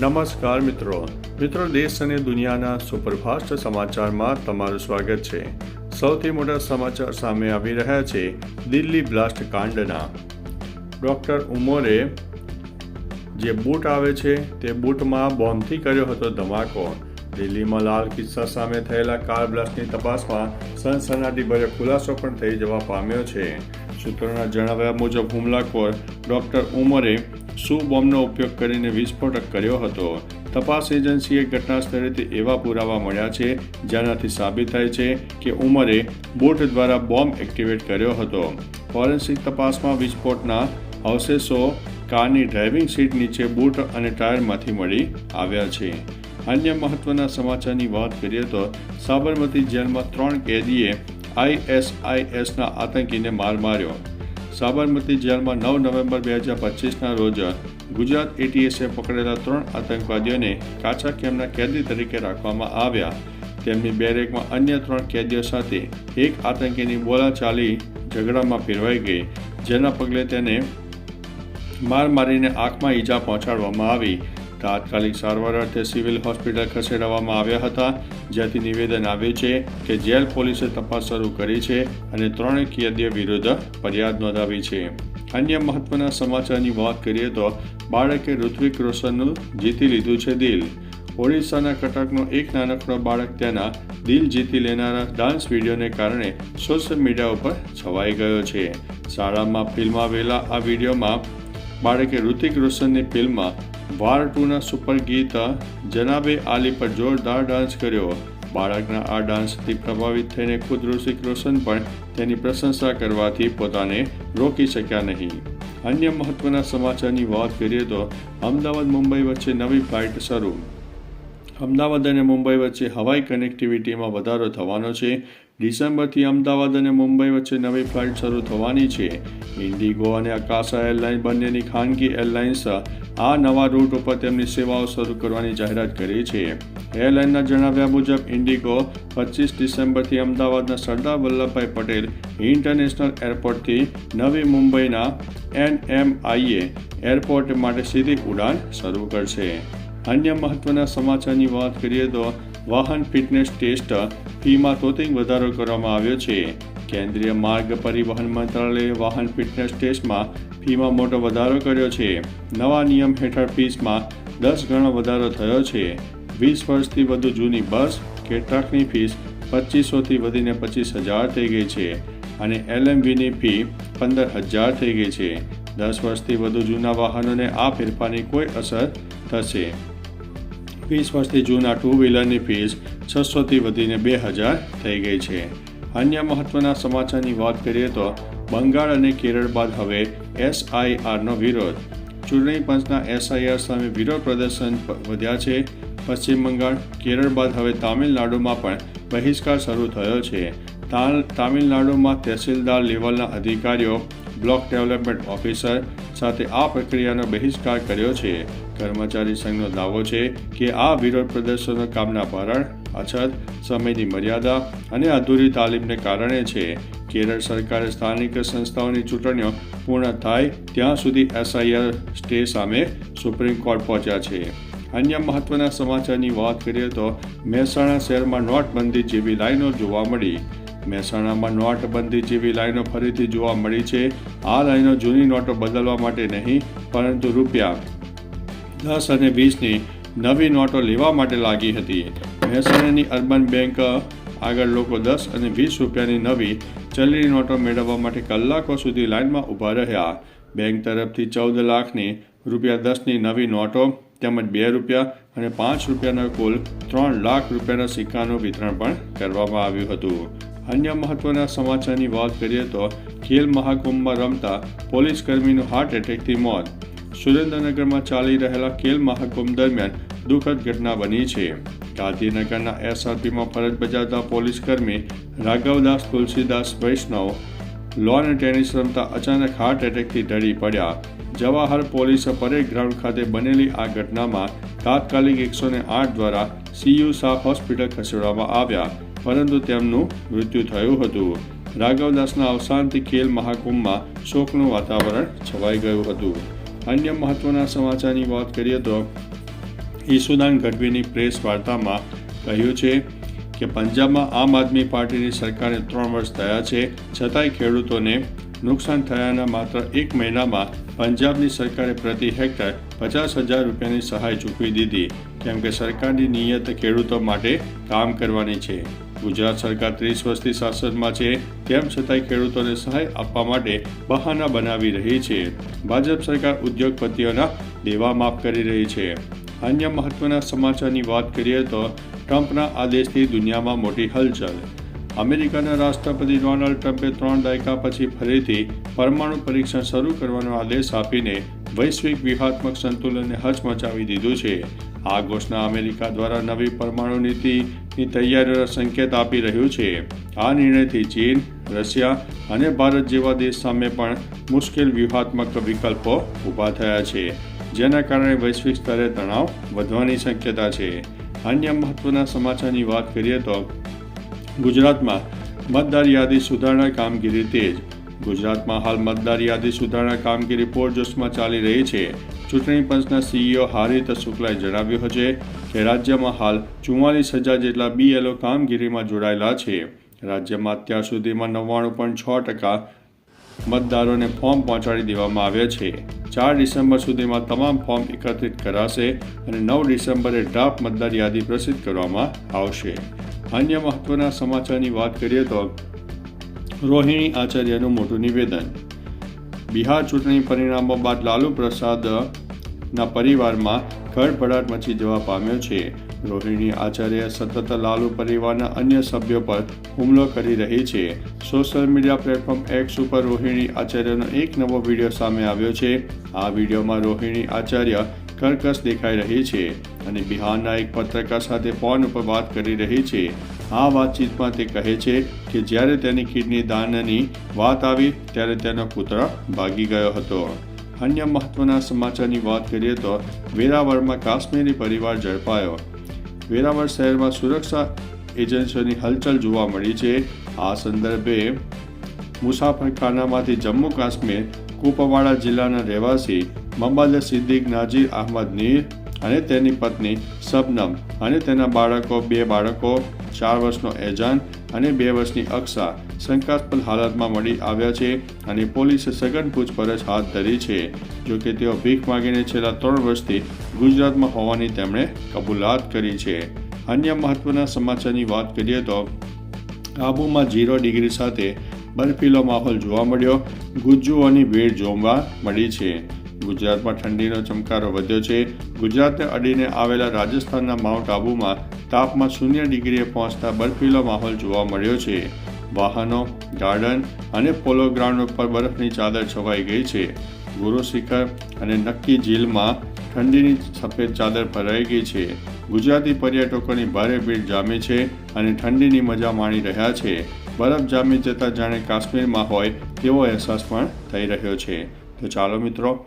નમસ્કાર મિત્રો. મિત્રો, દેશ અને દુનિયાના સુપરફાસ્ટ સમાચારમાં તમારું સ્વાગત છે. સૌથી મોટા સમાચાર સામે આવી રહ્યા છે દિલ્હી બ્લાસ્ટ કાંડના. ડૉક્ટર ઉમરે જે બૂટ આવે છે તે બૂટમાં બોમ્બથી કર્યો હતો ધમાકો. દિલ્હીમાં લાલ કિસ્સા સામે થયેલા કાર બ્લાસ્ટની તપાસમાં સનસનાટીભર્યો ખુલાસો પણ થઈ જવા પામ્યો છે. સૂત્રોના જણાવ્યા મુજબ હુમલાખોર ડૉક્ટર ઉમરે શું બોમ્બનો ઉપયોગ કરીને વિસ્ફોટક કર્યો હતો? તપાસ એજન્સીએ ઘટના સ્થળેથી એવા પુરાવા મળ્યા છે, જેનાથી સાબિત થાય છે કે ઉમરે બૂટ દ્વારા બોમ્બ એક્ટિવેટ કર્યો હતો. ફોરેન્સિક તપાસમાં વિસ્ફોટના અવશેષો કારની ડ્રાઇવિંગ સીટ નીચે બૂટ અને ટાયરમાંથી મળી આવ્યા છે. અન્ય મહત્વના સમાચારની વાત કરીએ તો, સાબરમતી જેલમાં ત્રણ કેદીએ આઈએસઆઈએસના આતંકીને માર માર્યો. સાબરમતી જેલમાં નવ નવેમ્બર બે હજાર પચીસના રોજ ગુજરાત એટીએસે પકડેલા ત્રણ આતંકવાદીઓને કાચા કેમના કેદી તરીકે રાખવામાં આવ્યા. તેમની બેરેકમાં અન્ય ત્રણ કેદીઓ સાથે એક આતંકીની બોલાચાલી ઝઘડામાં ફેરવાઈ ગઈ, જેના પગલે તેને માર મારીને આંખમાં ઈજા પહોંચાડવામાં આવી. તાત્કાલિક સારવાર અર્થે સિવિલ હોસ્પિટલ ખસેડવામાં આવ્યા હતા. જ્યાંથી નિવેદન આવ્યું છે કે જેલ પોલીસે તપાસ શરૂ કરી છે અને ત્રણ કેદીઓ વિરુદ્ધ ફરિયાદ નોંધાવી છે. અન્ય મહત્વના સમાચારની વાત કરીએ તો બાળકે ઋત્વિક રોશનનું જીતી લીધું છે દિલ. ઓડિશાના કટકનો એક નાનકડો બાળક તેના દિલ જીતી લેનારા ડાન્સ વિડીયોને કારણે સોશિયલ મીડિયા ઉપર છવાઈ ગયો છે. શાળામાં ફિલ્મ આવેલા આ વિડીયોમાં બાળકે ઋતિક રોશનની ફિલ્મમાં વાર ટુના સુપર ગીત જનાબે આલી પર જોરદાર ડાન્સ કર્યો. બાળકના આ ડાન્સથી પ્રભાવિત થઈને ખુદ ઋષિક રોશન પણ તેની પ્રશંસા કરવાથી પોતાને રોકી શક્યા નહીં. અન્ય મહત્વના સમાચારની વાત કરીએ તો અમદાવાદ મુંબઈ વચ્ચે નવી ફ્લાઇટ શરૂ. અમદાવાદ અને મુંબઈ વચ્ચે હવાઈ કનેક્ટિવિટીમાં વધારો થવાનો છે. ડિસેમ્બરથી અમદાવાદ અને મુંબઈ વચ્ચે નવી ફ્લાઇટ શરૂ થવાની છે. ઇન્ડિગો અને અકાશા એરલાઇન બંનેની ખાનગી એરલાઇન્સ આ નવા રૂટ ઉપર તેમની સેવાઓ શરૂ કરવાની જાહેરાત કરી છે. એરલાઇનના જણાવ્યા મુજબ, ઇન્ડિગો પચીસ ડિસેમ્બરથી અમદાવાદના સરદાર વલ્લભભાઈ પટેલ ઇન્ટરનેશનલ એરપોર્ટથી નવી મુંબઈના એનએમઆઈએ એરપોર્ટ માટે સીધી ઉડાન શરૂ કરશે. અન્ય મહત્વના સમાચારની વાત કરીએ તો વાહન ફિટનેસ ટેસ્ટ ફીમાં તોતિંગ વધારો કરવામાં આવ્યો છે. કેન્દ્રીય માર્ગ પરિવહન મંત્રાલયે વાહન ફિટનેસ ટેસ્ટમાં ફીમાં મોટો વધારો કર્યો છે. નવા નિયમ હેઠળ ફીસમાં દસ ગણો વધારો થયો છે. વીસ વર્ષથી વધુ જૂની બસ કે ટ્રકની ફીસ પચીસોથી વધીને પચીસ હજાર થઈ ગઈ છે અને એલએમવીની ફી પંદર હજાર થઈ ગઈ છે. દસ વર્ષથી વધુ જૂના વાહનોને આ ફેરફારની કોઈ અસર થશે વીસ વર્ષથી જૂના ટુ વ્હીલરની ફીસ છસોથી વધીને બે હજાર થઈ ગઈ છે. અન્ય મહત્વના સમાચારની વાત કરીએ તો બંગાળ અને કેરળ બાદ હવે એસઆઈઆરનો વિરોધ. ચૂંટણી પંચના એસઆઈઆર સામે વિરોધ પ્રદર્શન વધ્યા છે. પશ્ચિમ બંગાળ, કેરળ બાદ હવે તામિલનાડુમાં પણ બહિષ્કાર શરૂ થયો છે. તામિલનાડુમાં તહેસીલદાર લેવલના અધિકારીઓ, બ્લોક ડેવલપમેન્ટ ઓફિસર સાથે આ પ્રક્રિયાનો બહિષ્કાર કર્યો છે. કર્મચારી સંઘનો દાવો છે કે આ વિરોધ પ્રદર્શનો કામના ભારણ અછત, સમયની મર્યાદા અને અધૂરી તાલીમને કારણે છે. કેરળ સરકારે સ્થાનિક સંસ્થાઓની ચૂંટણીઓ પૂર્ણ થાય ત્યાં સુધી એસઆઈઆર સ્ટે સામે સુપ્રીમ કોર્ટ પહોંચ્યા છે. અન્ય મહત્વના સમાચારની વાત કરીએ તો મહેસાણા શહેરમાં નોટબંધી જેવી લાઈનો જોવા મળી. મહેસાણામાં નોટબંધી જેવી લાઈનો ફરીથી જોવા મળી છે. આ લાઈનો જૂની નોટો બદલવા માટે નહીં, પરંતુ રૂપિયા દસ અને વીસની નવી નોટો લેવા માટે લાગી હતી. મહેસાણાની અર્બન બેંક આગળ લોકો દસ અને વીસ રૂપિયાની નવી ચલણી નોટો મેળવવા માટે કલાકો સુધી લાઇનમાં ઊભા રહ્યા. બેંક તરફથી ચૌદ લાખની રૂપિયા દસની નવી નોટો, તેમજ બે રૂપિયા અને પાંચ રૂપિયાના કુલ ત્રણ લાખ રૂપિયાના સિક્કાનું વિતરણ પણ કરવામાં આવ્યું હતું. અન્ય મહત્વના સમાચારની વાત કરીએ તો ખેલ મહાકુંભમાં રમતા પોલીસ કર્મીનું હાર્ટ એટેકથી મોત. સુરેન્દ્રનગરમાં ચાલી રહેલા ખેલ મહાકુંભ દરમિયાન દુઃખદ ઘટના બની છે. ગાંધીનગરના એસઆરપીમાં ફરજ બજાવતા પોલીસ કર્મી રાઘવદાસ તુલસીદાસ વૈષ્ણવ લોન ટેનિસ રમતા અચાનક હાર્ટ એટેકથી ઢળી પડ્યા. જવાહર પોલીસ પરેડ ગ્રાઉન્ડ ખાતે બનેલી આ ઘટનામાં તાત્કાલિક એકસો આઠ દ્વારા સીયુ શાહ હોસ્પિટલ ખસેડવામાં આવ્યા, પરંતુ તેમનું મૃત્યુ થયું હતું. રાઘવદાસના અવસાનથી ખેલ મહાકુંભમાં શોકનું વાતાવરણ છવાઈ ગયું હતું. અન્ય મહત્વના સમાચારની વાત કરીએ તો ઈસુદાન ગઢવીની પ્રેસ વાર્તામાં કહ્યું છે કે પંજાબમાં આમ આદમી પાર્ટીની સરકારે ત્રણ વર્ષ થયા છે, છતાંય ખેડૂતોને નુકસાન થયાના માત્ર એક મહિનામાં પંજાબની સરકારે પ્રતિ હેક્ટર પચાસ હજાર રૂપિયાની સહાય ચૂકવી દીધી, કેમ કે સરકારની નિયત ખેડૂતો માટે કામ કરવાની છે. ગુજરાત સરકાર ત્રીસ વર્ષથી શાસનમાં છે, તેમ છતાંય ખેડૂતોને સહાય આપવા માટે બહાના બનાવી રહી છે. ભાજપ સરકાર ઉદ્યોગપતિઓના દેવા માફ કરી રહી છે. અન્ય મહત્વના સમાચારની વાત કરીએ તો ટ્રમ્પના આદેશથી દુનિયામાં મોટી હલચલ. અમેરિકાના રાષ્ટ્રપતિ ડોનાલ્ડ ટ્રમ્પે ત્રણ દાયકા પછી ફરીથી પરમાણુ પરીક્ષણ શરૂ કરવાનો આદેશ આપીને વૈશ્વિક વ્યૂહાત્મક સંતુલનને હચમચાવી દીધું છે. આ ઘોષણા અમેરિકા દ્વારા નવી પરમાણુ નીતિની તૈયારીનો સંકેત આપી રહ્યું છે. આ નિર્ણયથી ચીન, રશિયા અને ભારત જેવા દેશ સામે પણ મુશ્કેલ વ્યૂહાત્મક વિકલ્પો ઊભા થયા છે, જેના કારણે વૈશ્વિક સ્તરે તણાવ વધવાની શક્યતા છે. અન્ય મહત્વના સમાચારની વાત કરીએ તો ગુજરાતમાં મતદાર યાદી સુધારણા કામગીરી તેજ ગુજરાતમાં હાલ મતદાર યાદી સુધારણા કામગીરી પૂરજોશમાં ચાલી રહી છે. ચૂંટણી પંચના સીઈઓ હારિત શુક્લાએ જણાવ્યું છે કે રાજ્યમાં હાલ ચુમ્માલીસ હજાર જેટલા બીએલઓ કામગીરીમાં જોડાયેલા છે. રાજ્યમાં અત્યાર સુધીમાં નવ્વાણું પોઈન્ટ છ ટકા મતદારોને ફોર્મ પહોંચાડી દેવામાં આવ્યા છે. ચાર ડિસેમ્બર સુધીમાં તમામ ફોર્મ એકત્રિત કરાશે અને નવ ડિસેમ્બરે ડ્રાફ્ટ મતદાર યાદી પ્રસિદ્ધ કરવામાં આવશે. અન્ય મહત્વના સમાચારની વાત કરીએ તો રોહિણી આચાર્યનું મોટું નિવેદન. બિહાર ચૂંટણી પરિણામો બાદ લાલુ પ્રસાદના પરિવારમાં ખળભળાટ મચી જવા પામ્યો છે. રોહિણી આચાર્ય સતત લાલુ પરિવારના અન્ય સભ્યો પર હુમલો કરી રહી છે. સોશિયલ મીડિયા પ્લેટફોર્મ એક્સ ઉપર રોહિણી આચાર્યનો એક નવો વીડિયો સામે આવ્યો છે. આ વિડીયોમાં રોહિણી આચાર્ય કર્કશ દેખાઈ રહી છે અને બિહારના એક પત્રકાર સાથે ફોન ઉપર વાત કરી રહી છે. આ વાતચીતમાં તે કહે છે કે જ્યારે તેની કિડની દાનની વાત આવી, ત્યારે તેનો પુત્ર ભાગી ગયો હતો. અન્ય મહત્વના સમાચારની વાત કરીએ તો વેરાવળમાં કાશ્મીરી પરિવાર ઝડપાયો. વેરાવળ શહેરમાં સુરક્ષા એજન્સીઓની હલચલ જોવા મળી છે. આ સંદર્ભે મુસાફરખાનામાંથી જમ્મુ કાશ્મીર, કુપવાડા જિલ્લાના રહેવાસી મોહમ્મદ સિદ્દીક નાજીર અહમદ નીર અને તેની પત્ની શબનમ અને તેના બાળકો, બે બાળકો ચાર વર્ષનો એજાન અને બે વર્ષની અક્ષા શંકાસ્પદ હાલતમાં મળી આવ્યા છે અને પોલીસે સઘન પૂછપરછ હાથ ધરી છે. જોકે તેઓ ભીખ માંગીને છેલ્લા ત્રણ વર્ષથી ગુજરાતમાં હોવાની તેમણે કબૂલાત કરી છે. અન્ય મહત્વના સમાચારની વાત કરીએ તો આબુમાં ઝીરો ડિગ્રી સાથે બરફીલો માહોલ જોવા મળ્યો. ગુજ્જુઓની ભીડ જોવા મળી છે. ગુજરાતમાં ઠંડીનો ચમકારો વધ્યો છે. ગુજરાતને અડીને આવેલા રાજસ્થાનના માઉન્ટ આબુમાં તાપમાં શૂન્ય ડિગ્રીએ પહોંચતા બરફીલો માહોલ જોવા મળ્યો છે. વાહનો, ગાર્ડન અને પોલો ગ્રાઉન્ડ ઉપર બરફની ચાદર છવાઈ ગઈ છે. ગુરુ શિખર અને નક્કી ઝીલમાં ઠંડીની સફેદ ચાદર ફેલાઈ ગઈ છે. ગુજરાતી પર્યટકોની ભારે ભીડ જામી છે અને ઠંડીની મજા માણી રહ્યા છે. બરફ જામી જતાં જાણે કાશ્મીરમાં હોય તેવો અહેસાસ પણ થઈ રહ્યો છે. તો ચાલો મિત્રો